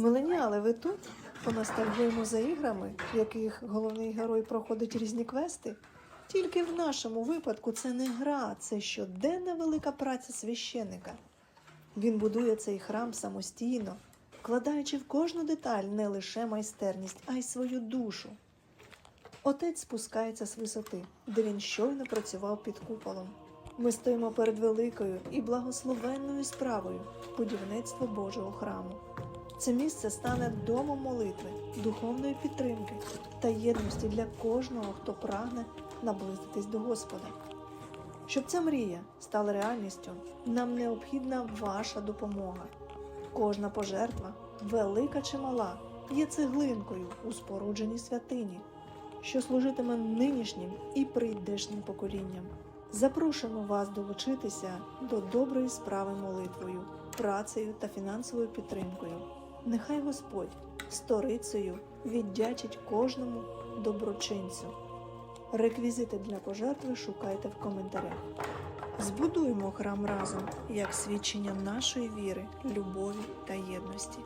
Миленіали, ви тут? Поностальгуємо за іграми, в яких головний герой проходить різні квести. Тільки в нашому випадку це не гра, це щоденна велика праця священика. Він будує цей храм самостійно, вкладаючи в кожну деталь не лише майстерність, а й свою душу. Отець спускається з висоти, де він щойно працював під куполом. Ми стоїмо перед великою і благословенною справою будівництво Божого храму. Це місце стане домом молитви, духовної підтримки та єдності для кожного, хто прагне наблизитись до Господа. Щоб ця мрія стала реальністю, нам необхідна ваша допомога. Кожна пожертва, велика чи мала, є цеглинкою у спорудженій святині, що служитиме нинішнім і прийдешнім поколінням. Запрошуємо вас долучитися до доброї справи молитвою, працею та фінансовою підтримкою. Нехай Господь сторицею віддячить кожному доброчинцю. Реквізити для пожертви шукайте в коментарях. Збудуємо храм разом як свідчення нашої віри, любові та єдності.